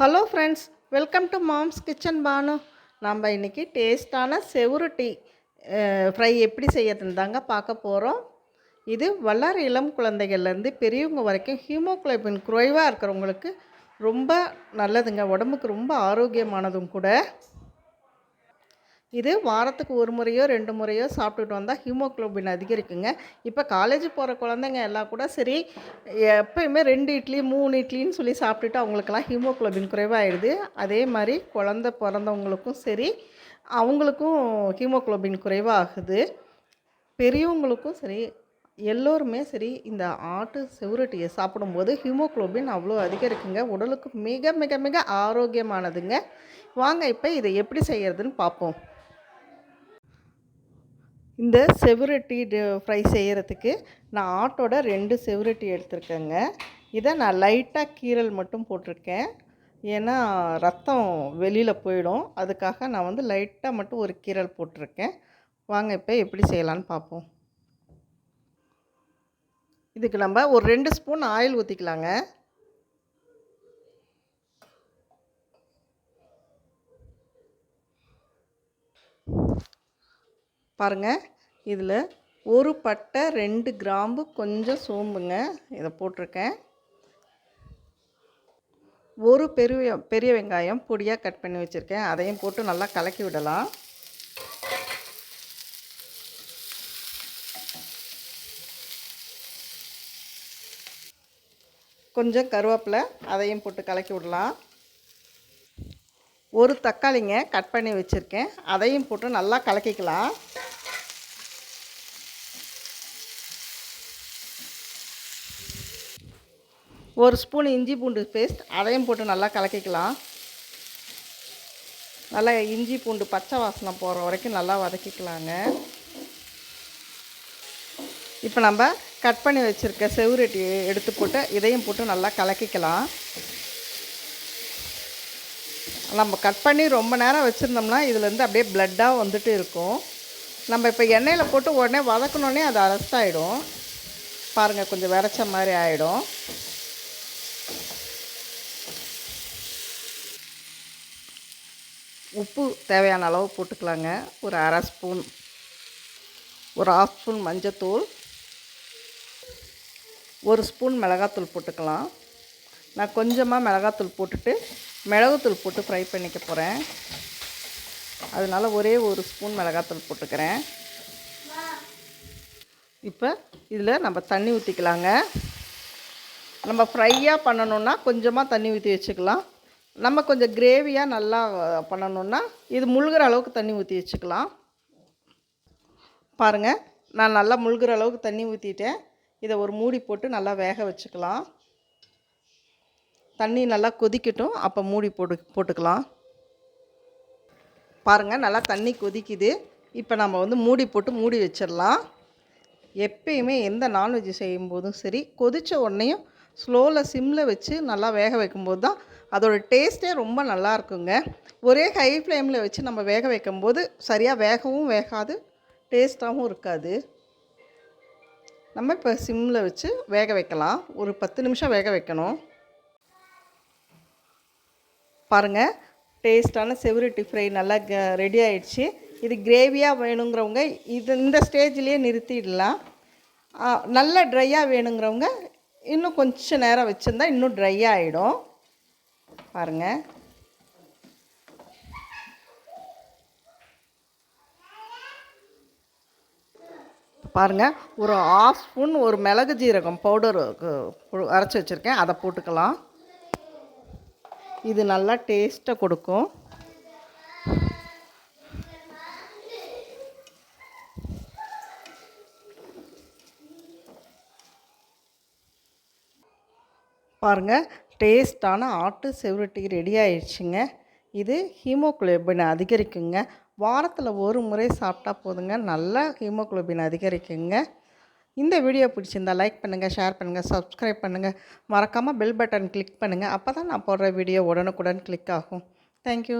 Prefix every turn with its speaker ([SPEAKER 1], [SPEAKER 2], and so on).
[SPEAKER 1] Hello friends welcome to mom's kitchen Banu நம்ம இன்றைக்கி டேஸ்டான செவுருட்டி ஃப்ரை எப்படி செய்யறதுன்னு தாங்க பார்க்க போகிறோம் இது வளர் இளம் குழந்தைகள்லேருந்து பெரியவங்க வரைக்கும் ஹீமோகுளோபின் குறைவாக இருக்கிறவங்களுக்கு ரொம்ப நல்லதுங்க. உடம்புக்கு ரொம்ப ஆரோக்கியமானதும் கூட. இது வாரத்துக்கு ஒரு முறையோ ரெண்டு முறையோ சாப்பிட்டுட்டு வந்தால் ஹீமோக்ளோபின் அதிகரிக்குங்க. இப்போ காலேஜ் போகிற குழந்தைங்க எல்லாம் கூட சரி எப்பயுமே ரெண்டு இட்லி மூணு இட்லின்னு சொல்லி சாப்பிட்டுட்டு அவங்களுக்கெல்லாம் ஹீமோக்ளோபின் குறைவாயிடுது. அதே மாதிரி குழந்த பிறந்தவங்களுக்கும் சரி அவங்களுக்கும் ஹீமோக்ளோபின் குறைவாகுது. பெரியவங்களுக்கும் சரி எல்லோருமே சரி இந்த ஆட்டு செவரட்டியை சாப்பிடும்போது ஹீமோக்ளோபின் அவ்வளோ அதிகரிக்குங்க. உடலுக்கு மிக மிக மிக ஆரோக்கியமானதுங்க. வாங்க இப்போ இதை எப்படி செய்கிறதுன்னு பார்ப்போம். இந்த செவரட்டி ஃப்ரை செய்கிறதுக்கு நான் ஆட்டோட ரெண்டு செவுரட்டி எடுத்திருக்கேங்க. இதை நான் லைட்டாக கீரல் மட்டும் போட்டிருக்கேன். ஏன்னா ரத்தம் வெளியில் போயிடும். அதுக்காக நான் வந்து லைட்டாக மட்டும் ஒரு கீரல் போட்டிருக்கேன். வாங்க இப்போ எப்படி செய்யலான்னு பார்ப்போம். இதுக்கு நம்ம ஒரு ரெண்டு ஸ்பூன் ஆயில் ஊற்றிக்கலாங்க பாருங்கள் இதில் ஒரு பட்டை ரெண்டு கிராம்பு கொஞ்சம் சோம்புங்க இதை போட்டிருக்கேன். ஒரு பெரிய பெரிய வெங்காயம் பொடியாக கட் பண்ணி வச்சுருக்கேன். அதையும் போட்டு நல்லா கலக்கி விடலாம். கொஞ்சம் கருவேப்பிலை அதையும் போட்டு கலக்கி விடலாம். ஒரு தக்காளிங்க கட் பண்ணி வச்சுருக்கேன். அதையும் போட்டு நல்லா கலக்கிக்கலாம். ஒரு ஸ்பூன் இஞ்சி பூண்டு பேஸ்ட் அதையும் போட்டு நல்லா கலக்கிக்கலாம். நல்லா இஞ்சி பூண்டு பச்சை வாசனை போகிற வரைக்கும் நல்லா வதக்கிக்கலாங்க. இப்போ நம்ம கட் பண்ணி வச்சுருக்க செவுரட்டி எடுத்து போட்டு இதையும் போட்டு நல்லா கலக்கிக்கலாம். நம்ம கட் பண்ணி ரொம்ப நேரம் வச்சுருந்தோம்னா இதுலேருந்து அப்படியே ப்ளட்டாக வந்துட்டு இருக்கும். நம்ம இப்போ எண்ணெயில் போட்டு உடனே வதக்கணுன்னே அது அரஸ்ட் ஆகிடும் பாருங்கள் கொஞ்சம் விரைச்ச மாதிரி ஆகிடும் உப்பு தேவையான அளவு போட்டுக்கலாங்க. ஒரு அரை ஸ்பூன் ஒரு ஆஃப் ஸ்பூன் மஞ்சத்தூள் ஒரு ஸ்பூன் மிளகாத்தூள் போட்டுக்கலாம். நான் கொஞ்சமாக மிளகாத்தூள் போட்டுட்டு மிளகுத்தூள் போட்டு ஃப்ரை பண்ணிக்க போகிறேன் அதனால் ஒரே ஒரு ஸ்பூன் மிளகாத்தூள் போட்டுக்கிறேன். இப்போ இதில் நம்ம தண்ணி ஊற்றிக்கலாங்க நம்ம ஃப்ரையாக பண்ணணுன்னா கொஞ்சமாக தண்ணி ஊற்றி வச்சுக்கலாம். நம்ம கொஞ்சம் கிரேவியாக நல்லா பண்ணணுன்னா இது முழுகிற அளவுக்கு தண்ணி ஊற்றி வச்சுக்கலாம். பாருங்கள் நான் நல்லா முழுகிற அளவுக்கு தண்ணி ஊற்றிட்டேன் இதை ஒரு மூடி போட்டு நல்லா வேக வச்சுக்கலாம். தண்ணி நல்லா கொதிக்கட்டும் அப்போ மூடி போட்டு போட்டுக்கலாம். பாருங்கள் நல்லா தண்ணி கொதிக்குது. இப்போ நம்ம வந்து மூடி போட்டு மூடி வச்சிடலாம். எப்பயுமே எந்த நான்வெஜ் செய்யும்போதும் சரி கொதித்த உடனேயும் ஸ்லோவில் சிம்மில் வச்சு நல்லா வேக வைக்கும்போது தான் அதோடய டேஸ்ட்டே ரொம்ப நல்லா இருக்குங்க. ஒரே ஹை ஃப்ளேமில் வச்சு நம்ம வேக வைக்கும்போது சரியாக வேகவும் வேகாது டேஸ்ட்டாகவும் இருக்காது. நம்ம இப்போ சிம்மில் வச்சு வேக வைக்கலாம். ஒரு பத்து நிமிஷம் வேக வைக்கணும். பாருங்கள் டேஸ்ட்டான செவரிட்டி ஃப்ரை நல்லா க ரெடி ஆயிடுச்சு. இது கிரேவியாக வேணுங்கிறவங்க இது இந்த ஸ்டேஜ்லேயே நிறுத்திடலாம். நல்ல ட்ரையாக வேணுங்கிறவங்க இன்னும் கொஞ்சம் நேரம் வச்சுருந்தா இன்னும் ட்ரை ஆகிடும் பாருங்கள் பாருங்கள் ஒரு ஆஃப் ஸ்பூன் ஒரு மிளகு ஜீரகம் பவுடர் அரைச்சி வச்சுருக்கேன். அதை போட்டுக்கலாம். இது நல்லா டேஸ்ட்டை கொடுக்கும். பாருங்கள் டேஸ்ட்டான ஆட்டு செவரட்டி ரெடி ஆயிடுச்சுங்க. இது ஹீமோக்ளோபின் அதிகரிக்குங்க. வாரத்தில் ஒரு முறை சாப்பிட்டா போதுங்க. நல்லா ஹீமோகுளோபின் அதிகரிக்குங்க. இந்த வீடியோ பிடிச்சிருந்தா லைக் பண்ணுங்கள் ஷேர் பண்ணுங்கள் சப்ஸ்கிரைப் பண்ணுங்கள் மறக்காமல் பெல் பட்டன் கிளிக் பண்ணுங்கள் அப்போ தான் நான் போடுற வீடியோ உடனுக்குடன் கிளிக் ஆகும். தேங்க்யூ